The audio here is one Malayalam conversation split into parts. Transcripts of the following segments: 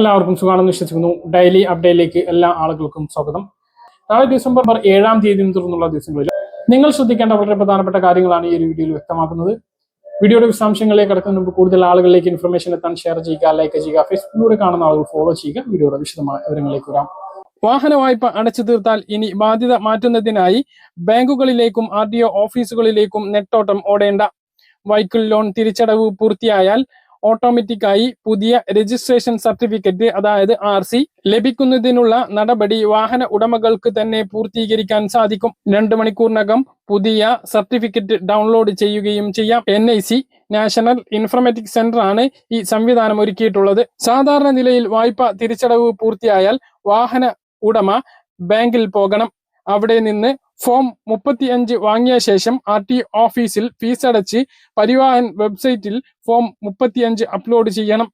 എല്ലാവർക്കും സുഖമാണെന്ന് വിശ്വസിക്കുന്നു. ഡെയിലി അപ്ഡേറ്റിലേക്ക് എല്ലാ ആളുകൾക്കും സ്വാഗതം. നാളെ ഡിസംബർ ഏഴാം തീയതി തുടർന്നുള്ള ദിവസങ്ങളിൽ നിങ്ങൾ ശ്രദ്ധിക്കേണ്ട വളരെ പ്രധാനപ്പെട്ട കാര്യങ്ങളാണ് ഈ ഒരു വീഡിയോയിൽ വ്യക്തമാക്കുന്നത്. വീഡിയോയുടെ വിശദാംശങ്ങളിലേക്ക് കിടക്കുന്ന മുമ്പ് കൂടുതൽ ആളുകളിലേക്ക് ഇൻഫർമേഷൻ എത്താൻ ഷെയർ ചെയ്യുക ലൈക്ക് ചെയ്യുക ഫേസ്ബുക്കിലൂടെ കാണുന്ന ആളുകൾ ഫോളോ ചെയ്യുക. വീഡിയോയുടെ വിശദമായ വിവരങ്ങളിലേക്ക് വരാം. വാഹന വായ്പ അടച്ചു തീർത്താൽ ഇനി ബാധ്യത മാറ്റുന്നതിനായി ബാങ്കുകളിലേക്കും ആർ ഡി ഓഫീസുകളിലേക്കും നെട്ടോട്ടം ഓടേണ്ട. വൈക്കിൾ ലോൺ തിരിച്ചടവ് പൂർത്തിയായാൽ ഓട്ടോമാറ്റിക്കായി പുതിയ രജിസ്ട്രേഷൻ സർട്ടിഫിക്കറ്റ് അതായത് ആർ സി ലഭിക്കുന്നതിനുള്ള നടപടി വാഹന ഉടമകൾക്ക് തന്നെ പൂർത്തീകരിക്കാൻ സാധിക്കും. രണ്ട് മണിക്കൂറിനകം പുതിയ സർട്ടിഫിക്കറ്റ് ഡൗൺലോഡ് ചെയ്യുകയും ചെയ്യാം. N I C national informatic centre ആണ് ഈ സംവിധാനം ഒരുക്കിയിട്ടുള്ളത്. സാധാരണ നിലയിൽ വായ്പ തിരിച്ചടവ് പൂർത്തിയായാൽ വാഹന ഉടമ ബാങ്കിൽ പോകണം. അവിടെ നിന്ന് ഫോം മുപ്പത്തിയഞ്ച് വാങ്ങിയ ശേഷം ആർ ടി ഓഫീസിൽ ഫീസ് അടച്ച് പരിവാഹൻ വെബ്സൈറ്റിൽ ഫോം മുപ്പത്തിയഞ്ച് അപ്ലോഡ് ചെയ്യണം.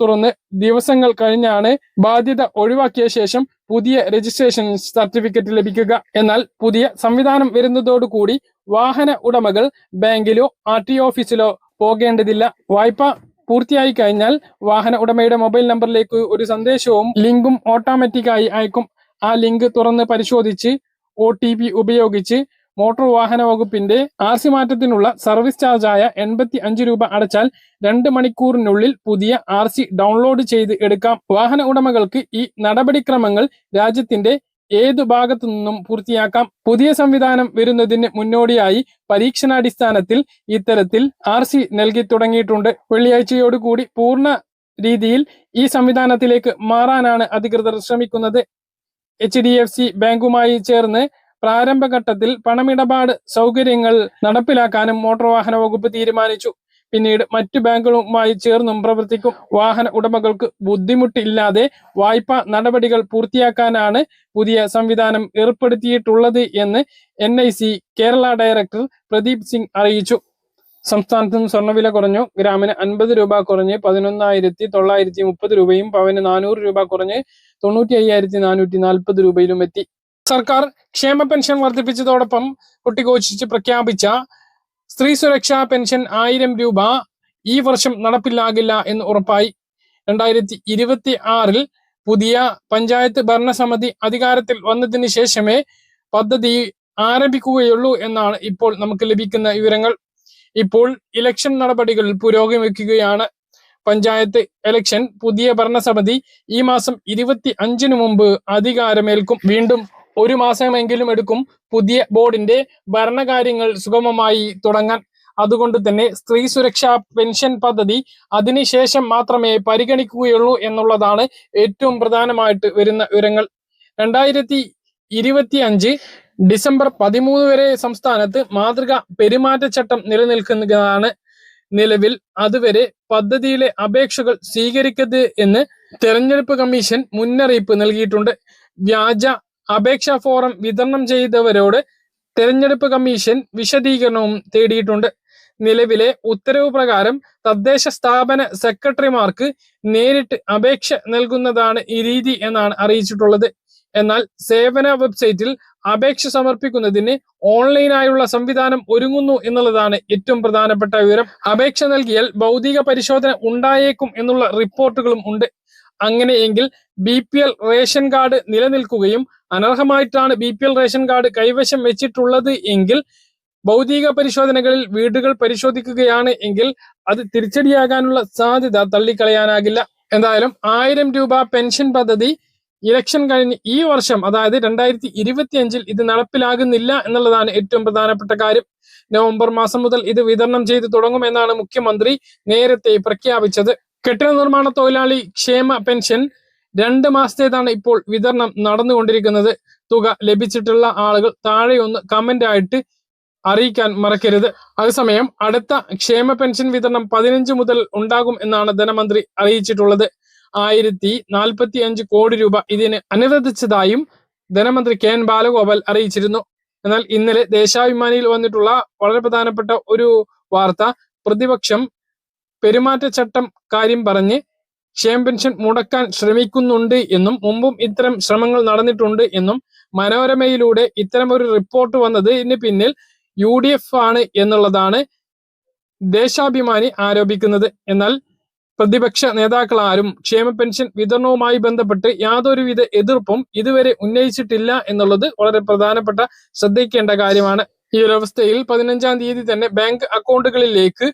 തുടർന്ന് ദിവസങ്ങൾ കഴിഞ്ഞാണ് ബാധ്യത ഒഴിവാക്കിയ ശേഷം പുതിയ രജിസ്ട്രേഷൻ സർട്ടിഫിക്കറ്റ് ലഭിക്കുക. എന്നാൽ പുതിയ സംവിധാനം വരുന്നതോടുകൂടി വാഹന ഉടമകൾ ബാങ്കിലോ ആർ ടി ഓഫീസിലോ പോകേണ്ടതില്ല. വായ്പ പൂർത്തിയായി കഴിഞ്ഞാൽ വാഹന ഉടമയുടെ മൊബൈൽ നമ്പറിലേക്ക് ഒരു സന്ദേശവും ലിങ്കും ഓട്ടോമാറ്റിക്കായി അയക്കും. ആ ലിങ്ക് തുറന്ന് പരിശോധിച്ച് ഒ ടി പി ഉപയോഗിച്ച് മോട്ടോർ വാഹന വകുപ്പിന്റെ ആർ സി മാറ്റത്തിനുള്ള സർവീസ് ചാർജായ എൺപത്തി അഞ്ച് രൂപ അടച്ചാൽ രണ്ട് മണിക്കൂറിനുള്ളിൽ പുതിയ ആർ സി ഡൗൺലോഡ് ചെയ്ത് എടുക്കാം. വാഹന ഉടമകൾക്ക് ഈ നടപടിക്രമങ്ങൾ രാജ്യത്തിന്റെ ഏതു ഭാഗത്തു നിന്നും പൂർത്തിയാക്കാം? പുതിയ സംവിധാനം വരുന്നതിന് മുന്നോടിയായി പരീക്ഷണാടിസ്ഥാനത്തിൽ ഇത്തരത്തിൽ ആർ സി നൽകി തുടങ്ങിയിട്ടുണ്ട്. വെള്ളിയാഴ്ചയോടുകൂടി പൂർണ രീതിയിൽ ഈ സംവിധാനത്തിലേക്ക് മാറാനാണ് അധികൃതർ ശ്രമിക്കുന്നത്. എച്ച് ഡി എഫ് സി ബാങ്കുമായി ചേർന്ന് പ്രാരംഭഘട്ടത്തിൽ പണമിടപാട് സൗകര്യങ്ങൾ നടപ്പിലാക്കാനും മോട്ടോർ വാഹന വകുപ്പ് തീരുമാനിച്ചു. പിന്നീട് മറ്റു ബാങ്കുകളുമായി ചേർന്നും പ്രവർത്തിക്കും. വാഹന ഉടമകൾക്ക് ബുദ്ധിമുട്ടില്ലാതെ വായ്പാ നടപടികൾ പൂർത്തിയാക്കാനാണ് പുതിയ സംവിധാനം ഏർപ്പെടുത്തിയിട്ടുള്ളത് എന്ന് എൻ കേരള ഡയറക്ടർ പ്രദീപ് സിംഗ് അറിയിച്ചു. സംസ്ഥാനത്ത് നിന്ന് സ്വർണവില കുറഞ്ഞു. ഗ്രാമിന് അൻപത് രൂപ കുറഞ്ഞ് പതിനൊന്നായിരത്തി തൊള്ളായിരത്തി മുപ്പത് രൂപയും പവന് നാനൂറ് രൂപ കുറഞ്ഞ് തൊണ്ണൂറ്റി അയ്യായിരത്തി നാനൂറ്റി നാൽപ്പത് രൂപയിലും എത്തി. സർക്കാർ ക്ഷേമ പെൻഷൻ വർദ്ധിപ്പിച്ചതോടൊപ്പം കുട്ടികോശിച്ച് പ്രഖ്യാപിച്ച സ്ത്രീ സുരക്ഷാ പെൻഷൻ ആയിരം രൂപ ഈ വർഷം നടപ്പിലാകില്ല എന്ന് ഉറപ്പായി. രണ്ടായിരത്തി ഇരുപത്തി ആറിൽ പുതിയ പഞ്ചായത്ത് ഭരണസമിതി അധികാരത്തിൽ വന്നതിന് ശേഷമേ പദ്ധതി ആരംഭിക്കുകയുള്ളൂ എന്നാണ് ഇപ്പോൾ നമുക്ക് ലഭിക്കുന്ന വിവരങ്ങൾ. ഇപ്പോൾ ഇലക്ഷൻ നടപടികൾ പുരോഗമിക്കുകയാണ്. പഞ്ചായത്ത് ഇലക്ഷൻ പുതിയ ഭരണസമിതി ഈ മാസം ഇരുപത്തി അഞ്ചിന് മുമ്പ് അധികാരമേൽക്കും. വീണ്ടും ഒരു മാസമെങ്കിലും എടുക്കും പുതിയ ബോർഡിന്റെ ഭരണകാര്യങ്ങൾ സുഗമമായി തുടങ്ങാൻ. അതുകൊണ്ട് തന്നെ സ്ത്രീ സുരക്ഷാ പെൻഷൻ പദ്ധതി അതിനുശേഷം മാത്രമേ പരിഗണിക്കുകയുള്ളൂ എന്നുള്ളതാണ് ഏറ്റവും പ്രധാനമായിട്ട് വരുന്ന വിവരങ്ങൾ. രണ്ടായിരത്തി ഇരുപത്തി അഞ്ച് ഡിസംബർ പതിമൂന്ന് വരെ സംസ്ഥാനത്ത് മാതൃക പെരുമാറ്റച്ചട്ടം നിലനിൽക്കുന്നതാണ് നിലവിൽ. അതുവരെ പദ്ധതിയിലെ അപേക്ഷകൾ സ്വീകരിക്കരുത് എന്ന് തെരഞ്ഞെടുപ്പ് കമ്മീഷൻ മുന്നറിയിപ്പ് നൽകിയിട്ടുണ്ട്. വ്യാജ അപേക്ഷാ ഫോറം വിതരണം ചെയ്തവരോട് തെരഞ്ഞെടുപ്പ് കമ്മീഷൻ വിശദീകരണവും തേടിയിട്ടുണ്ട്. നിലവിലെ ഉത്തരവ് പ്രകാരം തദ്ദേശ സ്ഥാപന സെക്രട്ടറിമാർക്ക് നേരിട്ട് അപേക്ഷ നൽകുന്നതാണ് ഈ രീതി എന്നാണ് അറിയിച്ചിട്ടുള്ളത്. എന്നാൽ സേവന വെബ്സൈറ്റിൽ അപേക്ഷ സമർപ്പിക്കുന്നതിന് ഓൺലൈനായുള്ള സംവിധാനം ഒരുങ്ങുന്നു എന്നുള്ളതാണ് ഏറ്റവും പ്രധാനപ്പെട്ട വിവരം. അപേക്ഷ നൽകിയാൽ ഭൗതിക പരിശോധന ഉണ്ടായേക്കും എന്നുള്ള റിപ്പോർട്ടുകളും ഉണ്ട്. അങ്ങനെയെങ്കിൽ B P L ration card നിലനിൽക്കുകയും അനർഹമായിട്ടാണ് B P L ration card കൈവശം വെച്ചിട്ടുള്ളത് എങ്കിൽ ഭൗതിക പരിശോധനകളിൽ വീടുകൾ പരിശോധിക്കുകയാണ് എങ്കിൽ അത് തിരിച്ചടിയാകാനുള്ള സാധ്യത തള്ളിക്കളയാനാകില്ല. എന്തായാലും ആയിരം രൂപ പെൻഷൻ പദ്ധതി ഇലക്ഷൻ കഴിഞ്ഞ് ഈ വർഷം അതായത് രണ്ടായിരത്തി ഇരുപത്തി അഞ്ചിൽ ഇത് നടപ്പിലാകുന്നില്ല എന്നുള്ളതാണ് ഏറ്റവും പ്രധാനപ്പെട്ട കാര്യം. നവംബർ മാസം മുതൽ ഇത് വിതരണം ചെയ്തു തുടങ്ങുമെന്നാണ് മുഖ്യമന്ത്രി നേരത്തെ പ്രഖ്യാപിച്ചത്. കെട്ടിട നിർമ്മാണ തൊഴിലാളി ക്ഷേമ പെൻഷൻ രണ്ട് മാസത്തേതാണ് ഇപ്പോൾ വിതരണം നടന്നുകൊണ്ടിരിക്കുന്നത്. തുക ലഭിച്ചിട്ടുള്ള ആളുകൾ താഴെ ഒന്ന് കമന്റ് ആയിട്ട് അറിയിക്കാൻ മറക്കരുത്. അതേസമയം അടുത്ത ക്ഷേമ പെൻഷൻ വിതരണം പതിനഞ്ച് മുതൽ ഉണ്ടാകും എന്നാണ് ധനമന്ത്രി അറിയിച്ചിട്ടുള്ളത്. ആയിരത്തി നാൽപ്പത്തി അഞ്ച് കോടി രൂപ ഇതിന് അനുവദിച്ചതായും ധനമന്ത്രി കെ എൻ ബാലഗോപാൽ അറിയിച്ചിരുന്നു. എന്നാൽ ഇന്നലെ ദേശാഭിമാനിയിൽ വന്നിട്ടുള്ള വളരെ പ്രധാനപ്പെട്ട ഒരു വാർത്ത പ്രതിപക്ഷം പെരുമാറ്റച്ചട്ടം കാര്യം പറഞ്ഞ് ക്ഷേമ പെൻഷൻ മുടക്കാൻ ശ്രമിക്കുന്നുണ്ട് എന്നും മുമ്പും ഇത്തരം ശ്രമങ്ങൾ നടന്നിട്ടുണ്ട് എന്നും മനോരമയിലൂടെ ഇത്തരം ഒരു റിപ്പോർട്ട് വന്നതിന് പിന്നിൽ യു ആണ് എന്നുള്ളതാണ് ദേശാഭിമാനി ആരോപിക്കുന്നത്. എന്നാൽ പ്രതിപക്ഷ നേതാക്കൾ ആരും ക്ഷേമ പെൻഷൻ വിതരണവുമായി ബന്ധപ്പെട്ട് യാതൊരുവിധ എതിർപ്പും ഇതുവരെ ഉന്നയിച്ചിട്ടില്ല എന്നുള്ളത് വളരെ പ്രധാനപ്പെട്ട ശ്രദ്ധിക്കേണ്ട കാര്യമാണ്. ഈ ഒരു അവസ്ഥയിൽ പതിനഞ്ചാം തീയതി തന്നെ ബാങ്ക് അക്കൗണ്ടുകളിലേക്ക്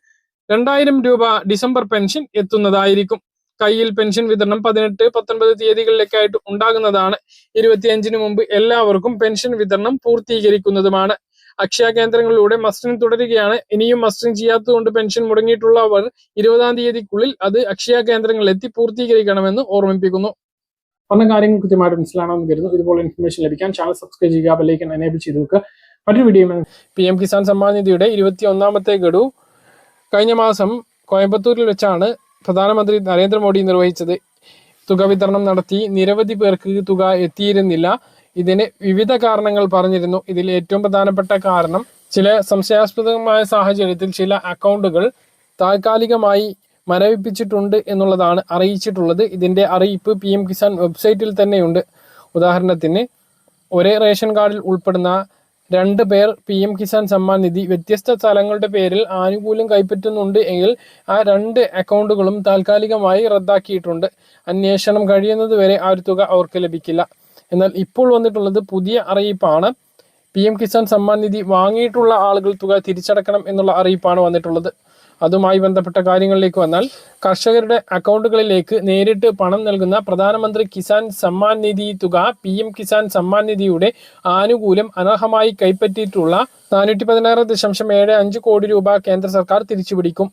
രണ്ടായിരം രൂപ ഡിസംബർ പെൻഷൻ എത്തുന്നതായിരിക്കും. കയ്യിൽ പെൻഷൻ വിതരണം പതിനെട്ട് പത്തൊൻപത് തീയതികളിലേക്കായിട്ട് ഉണ്ടാകുന്നതാണ്. ഇരുപത്തിയഞ്ചിന് മുമ്പ് എല്ലാവർക്കും പെൻഷൻ വിതരണം പൂർത്തീകരിക്കുന്നതുമാണ്. അക്ഷയ കേന്ദ്രങ്ങളിലൂടെ മസ്റ്ററിംഗ് തുടരുകയാണ്. ഇനിയും മസ്റ്ററിംഗ് ചെയ്യാത്തതുകൊണ്ട് പെൻഷൻ മുടങ്ങിയിട്ടുള്ളവർ ഇരുപതാം തീയതിക്കുള്ളിൽ അത് അക്ഷയ കേന്ദ്രങ്ങളിൽ എത്തി പൂർത്തീകരിക്കണമെന്ന് ഓർമ്മിപ്പിക്കുന്നു. പറഞ്ഞ കാര്യങ്ങൾ കൃത്യമായിട്ട് മനസ്സിലാണെന്ന് കരുതുന്നു. ഇതുപോലെ ഇൻഫർമേഷൻ ലഭിക്കാൻ ചാനൽ സബ്സ്ക്രൈബ് ചെയ്യുക ബെല്ലൈക്കൻ എനേബിൾ ചെയ്ത് വെക്കുക. മറ്റൊരു video P M Kisan Samman നിധിയുടെ ഇരുപത്തി ഒന്നാമത്തെ ഗഡു കഴിഞ്ഞ മാസം കോയമ്പത്തൂരിൽ വെച്ചാണ് പ്രധാനമന്ത്രി നരേന്ദ്രമോദി നിർവഹിച്ചത്. തുക വിതരണം നടത്തി നിരവധി പേർക്ക് തുക എത്തിയിരുന്നില്ല. ഇതിന് വിവിധ കാരണങ്ങൾ പറഞ്ഞിരുന്നു. ഇതിൽ ഏറ്റവും പ്രധാനപ്പെട്ട കാരണം ചില സംശയാസ്പദമായ സാഹചര്യത്തിൽ ചില അക്കൗണ്ടുകൾ താൽക്കാലികമായി മരവിപ്പിച്ചിട്ടുണ്ട് എന്നുള്ളതാണ് അറിയിച്ചിട്ടുള്ളത്. ഇതിന്റെ അറിയിപ്പ് പി എം കിസാൻ വെബ്സൈറ്റിൽ തന്നെയുണ്ട്. ഉദാഹരണത്തിന് ഒരേ റേഷൻ കാർഡിൽ ഉൾപ്പെടുന്ന രണ്ട് പേർ പി എം കിസാൻ സമ്മാൻ നിധി വ്യത്യസ്ത സ്ഥലങ്ങളുടെ പേരിൽ ആനുകൂല്യം കൈപ്പറ്റുന്നുണ്ട് എങ്കിൽ ആ രണ്ട് അക്കൗണ്ടുകളും താൽക്കാലികമായി റദ്ദാക്കിയിട്ടുണ്ട്. അന്വേഷണം കഴിയുന്നത് വരെ ആ ഒരു തുക അവർക്ക് ലഭിക്കില്ല. എന്നാൽ ഇപ്പോൾ വന്നിട്ടുള്ളത് പുതിയ അറിയിപ്പാണ്. പി എം കിസാൻ സമ്മാൻ നിധി വാങ്ങിയിട്ടുള്ള ആളുകൾ തുക തിരിച്ചടക്കണം എന്നുള്ള അറിയിപ്പാണ് വന്നിട്ടുള്ളത്. അതുമായി ബന്ധപ്പെട്ട കാര്യങ്ങളിലേക്ക് വന്നാൽ കർഷകരുടെ അക്കൗണ്ടുകളിലേക്ക് നേരിട്ട് പണം നൽകുന്ന പ്രധാനമന്ത്രി കിസാൻ സമ്മാൻ നിധി തുക പി എം കിസാൻ സമ്മാൻ നിധിയുടെ ആനുകൂല്യം അനർഹമായി കൈപ്പറ്റിയിട്ടുള്ള നാനൂറ്റി പതിനാറ് ദശാംശം ഏഴ് അഞ്ച് കോടി രൂപ കേന്ദ്ര സർക്കാർ തിരിച്ചുപിടിക്കും.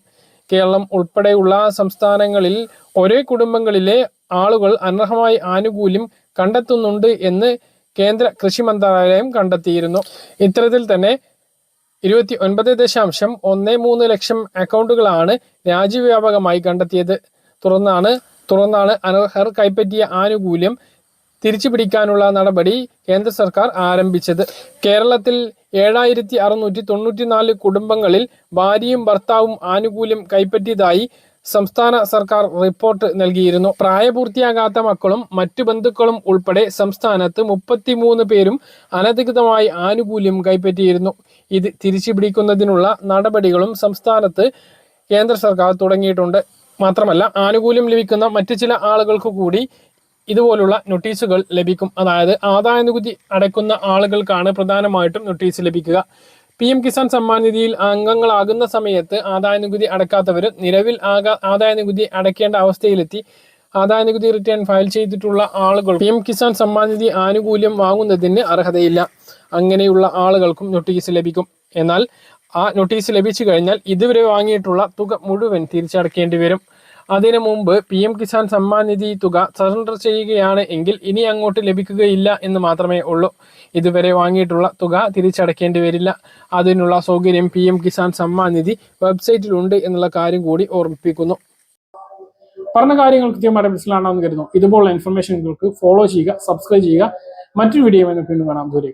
കേരളം ഉൾപ്പെടെയുള്ള സംസ്ഥാനങ്ങളിൽ ഒരേ കുടുംബങ്ങളിലെ ആളുകൾ അനർഹമായി ആനുകൂല്യം കണ്ടെത്തുന്നുണ്ട് എന്ന് കേന്ദ്ര കൃഷി മന്ത്രാലയം കണ്ടെത്തിയിരുന്നു. ഇത്തരത്തിൽ തന്നെ ഇരുപത്തി ഒൻപത് ദശാംശം ഒന്ന് മൂന്ന് ലക്ഷം അക്കൗണ്ടുകളാണ് രാജ്യവ്യാപകമായി കണ്ടെത്തിയത്. തുറന്നാണ് തുറന്നാണ് അനർഹർ കൈപ്പറ്റിയ ആനുകൂല്യം തിരിച്ചു പിടിക്കാനുള്ള നടപടി കേന്ദ്ര സർക്കാർ ആരംഭിച്ചത്. കേരളത്തിൽ ഏഴായിരത്തി അറുന്നൂറ്റി തൊണ്ണൂറ്റിനാല് കുടുംബങ്ങളിൽ ഭാര്യയും ഭർത്താവും ആനുകൂല്യം കൈപ്പറ്റിയതായി സംസ്ഥാന സർക്കാർ റിപ്പോർട്ട് നൽകിയിരുന്നു. പ്രായപൂർത്തിയാകാത്ത മക്കളും മറ്റു ബന്ധുക്കളും ഉൾപ്പെടെ സംസ്ഥാനത്ത് മുപ്പത്തിമൂന്ന് പേരും അനധികൃതമായി ആനുകൂല്യം കൈപ്പറ്റിയിരുന്നു. ഇത് തിരിച്ചു പിടിക്കുന്നതിനുള്ള നടപടികളും സംസ്ഥാനത്ത് കേന്ദ്ര സർക്കാർ തുടങ്ങിയിട്ടുണ്ട്. മാത്രമല്ല ആനുകൂല്യം ലഭിക്കുന്ന മറ്റു ചില ആളുകൾക്ക് കൂടി ഇതുപോലുള്ള നോട്ടീസുകൾ ലഭിക്കും. അതായത് ആദായ നികുതി അടയ്ക്കുന്ന ആളുകൾക്കാണ് പ്രധാനമായിട്ടും നോട്ടീസ് ലഭിക്കുക. പി എം കിസാൻ സമ്മാൻ നിധിയിൽ അംഗങ്ങളാകുന്ന സമയത്ത് ആദായ നികുതി അടക്കാത്തവർ നിലവിൽ ആകാ ആദായ നികുതി അടയ്ക്കേണ്ട അവസ്ഥയിലെത്തി. ആദായ നികുതി റിട്ടേൺ ഫയൽ ചെയ്തിട്ടുള്ള ആളുകൾ പി എം കിസാൻ സമ്മാൻ നിധി ആനുകൂല്യം വാങ്ങുന്നതിന് അർഹതയില്ല. അങ്ങനെയുള്ള ആളുകൾക്കും നോട്ടീസ് ലഭിക്കും. എന്നാൽ ആ നോട്ടീസ് ലഭിച്ചു കഴിഞ്ഞാൽ ഇതുവരെ വാങ്ങിയിട്ടുള്ള തുക മുഴുവൻ തിരിച്ചടക്കേണ്ടി വരും. അതിനു മുമ്പ് പി എം കിസാൻ സമ്മാൻ നിധി തുക സറണ്ടർ ചെയ്യുകയാണ് എങ്കിൽ ഇനി അങ്ങോട്ട് ലഭിക്കുകയില്ല എന്ന് മാത്രമേ ഉള്ളൂ. ഇതുവരെ വാങ്ങിയിട്ടുള്ള തുക തിരിച്ചടക്കേണ്ടി വരില്ല. അതിനുള്ള സൗകര്യം പി എം കിസാൻ സമ്മാൻ നിധി വെബ്സൈറ്റിലുണ്ട് എന്നുള്ള കാര്യം കൂടി ഓർമ്മിപ്പിക്കുന്നു. പറഞ്ഞ കാര്യങ്ങൾ കൃത്യമായിട്ട് മനസ്സിലാണെന്ന് കരുതുന്നു. ഇതുപോലുള്ള ഇൻഫർമേഷനുകൾക്ക് ഫോളോ ചെയ്യുക സബ്സ്ക്രൈബ് ചെയ്യുക. മറ്റൊരു വീഡിയോ വീണ്ടും കാണാം. ദൂരെ